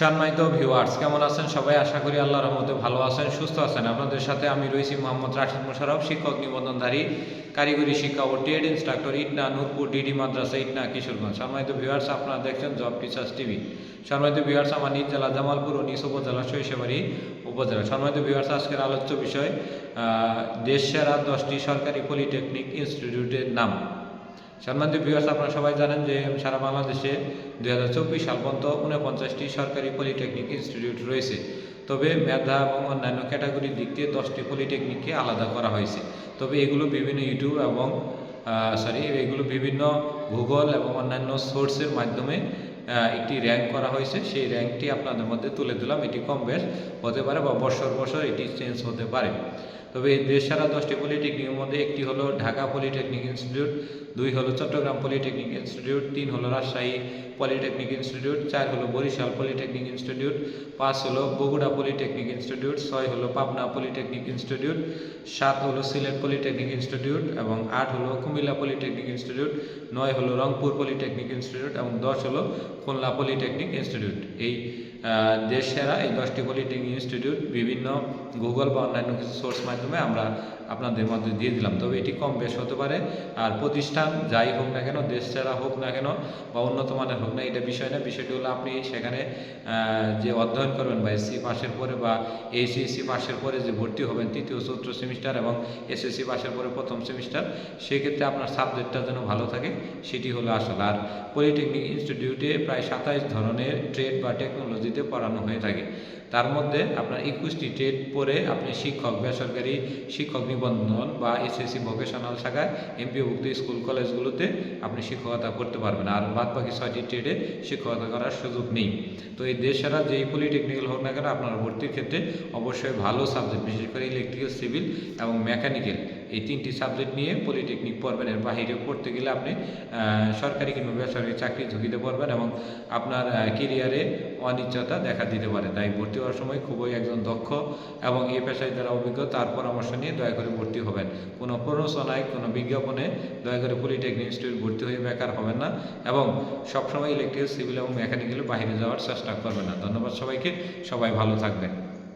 সম্মানিত ভিউয়ার্স কেমন আছেন সবাই? আশা করি আল্লাহর রহমতে ভালো আছেন, সুস্থ আছেন। আপনাদের সাথে আমি রয়েছি মোহাম্মদ রাশিদ মোশারফ শিক্ষক নিবন্ধনধারী, কারিগরি শিক্ষা ও ট্রেড ইনস্ট্রাক্টর ইটনা নূরপুর ডিডি মাদ্রাসা, ইটনা কিশোরগঞ্জ। সম্মানিত ভিউয়ার্স আপনারা দেখছেন জব টিচার্স টিভি সম্মানিত ভিউয়ার্স আমার নিজ জেলা জামালপুর ও নিজ উপজেলা শৈশবাড়ি উপজেলা। সম্মানিত ভিউয়ার্স আজকের আলোচ্য বিষয় দেশ সেরা দশটি সরকারি পলিটেকনিক ইনস্টিটিউটের নাম। সম্মানিত ভিউয়ার্স আপনারা সবাই জানেন যে সারা বাংলাদেশে দুই হাজার চব্বিশ সাল পর্যন্ত উনপঞ্চাশটি সরকারি পলিটেকনিক ইনস্টিটিউট রয়েছে। তবে মেধা এবং অন্যান্য ক্যাটাগরির দিক দিয়ে দশটি পলিটেকনিককে আলাদা করা হয়েছে। তবে এগুলো বিভিন্ন ইউটিউব এবং সরি এগুলো বিভিন্ন গুগল এবং অন্যান্য সোর্সের মাধ্যমে একটি র্যাঙ্ক করা হয়েছে। সেই র্যাঙ্কটি আপনাদের মধ্যে তুলে দিলাম। এটি কম বেশ হতে পারে বা বছর বছর এটি চেঞ্জ হতে পারে। তবে এই দেশ সারা দশটি পলিটেকনিকের মধ্যে একটি হলো ঢাকা পলিটেকনিক ইনস্টিটিউট, দুই হলো চট্টগ্রাম পলিটেকনিক ইনস্টিটিউট, তিন হলো রাজশাহী পলিটেকনিক ইনস্টিটিউট, চার হলো বরিশাল পলিটেকনিক ইনস্টিটিউট, পাঁচ হলো বগুড়া পলিটেকনিক ইনস্টিটিউট, ছয় হলো পাবনা পলিটেকনিক ইনস্টিটিউট, সাত হলো সিলেট পলিটেকনিক ইনস্টিটিউট এবং আট হলো কুমিল্লা পলিটেকনিক ইনস্টিটিউট, নয় হলো রংপুর পলিটেকনিক ইনস্টিটিউট এবং দশ হলো খুলনা পলিটেকনিক ইনস্টিটিউট। এই দেশ সেরা এই দশটি পলিটেকনিক ইনস্টিটিউট বিভিন্ন গুগল বা অন্যান্য কিছু সোর্স মাধ্যমে আমরা আপনাদের মধ্যে দিয়ে দিলাম। তবে এটি কম বেশ হতে পারে। আর প্রতিষ্ঠান যাই হোক না কেন দেশ সেরা হোক না কেন বা উন্নত মানের হোক না, এটা বিষয় না। বিষয়টি হলো আপনি সেখানে যে অধ্যয়ন করবেন বা এসসি পাশের পরে বা এইচএসসি পাশের পরে যে ভর্তি হবেন, তৃতীয়, চতুর্থ সেমিস্টার এবং এসএসসি পাশের পরে প্রথম সেমিস্টার, সেক্ষেত্রে আপনার সাবজেক্টটা যেন ভালো থাকে, সেটি হলো আসল। আর পলিটেকনিক ইনস্টিটিউটে প্রায় সাতাইশ ধরনের ট্রেড বা টেকনোলজিতে পড়ানো হয়ে থাকে। তার মধ্যে আপনার একুশটি ট্রেড পড়ে আপনি শিক্ষক, বেসরকারি শিক্ষক নিবন্ধন বা এসএসসি ভোকেশনাল শাখায় এমপিওভুক্ত স্কুল কলেজগুলোতে আপনি শিক্ষকতা করতে পারবেন। আর বাদ বাকি ছয়টি ট্রেডে শিক্ষকতা করার সুযোগ নেই। তো এই দেশ দেশেরা যেই পলিটেকনিক্যাল হোক না কেন আপনার ভর্তির ক্ষেত্রে অবশ্যই ভালো সাবজেক্ট বিশেষ করে ইলেকট্রিক্যাল সিভিল এবং মেকানিক্যাল এই তিনটি সাবজেক্ট নিয়ে পলিটেকনিক পড়বেন। এর বাহিরে পড়তে গেলে আপনি সরকারি কিংবা বেসরকারি চাকরি ঝুঁকিতে পড়বেন এবং আপনার কেরিয়ারে অনিশ্চয়তা দেখা দিতে পারে। তাই ভর্তি হওয়ার সময় খুবই একজন দক্ষ এবং এই পেশায় যারা অভিজ্ঞ, তার পরামর্শ নিয়ে দয়া করে ভর্তি হবেন। কোনো প্ররোচনায় কোনো বিজ্ঞাপনে দয়া করে পলিটেকনিক ইনস্টিটিউট ভর্তি হয়ে বেকার হবেন না এবং সবসময় ইলেকট্রিক্যাল সিভিল এবং মেকানিক্যাল বাইরে যাওয়ার চেষ্টা করবেন না। ধন্যবাদ সবাইকে। সবাই ভালো থাকবেন।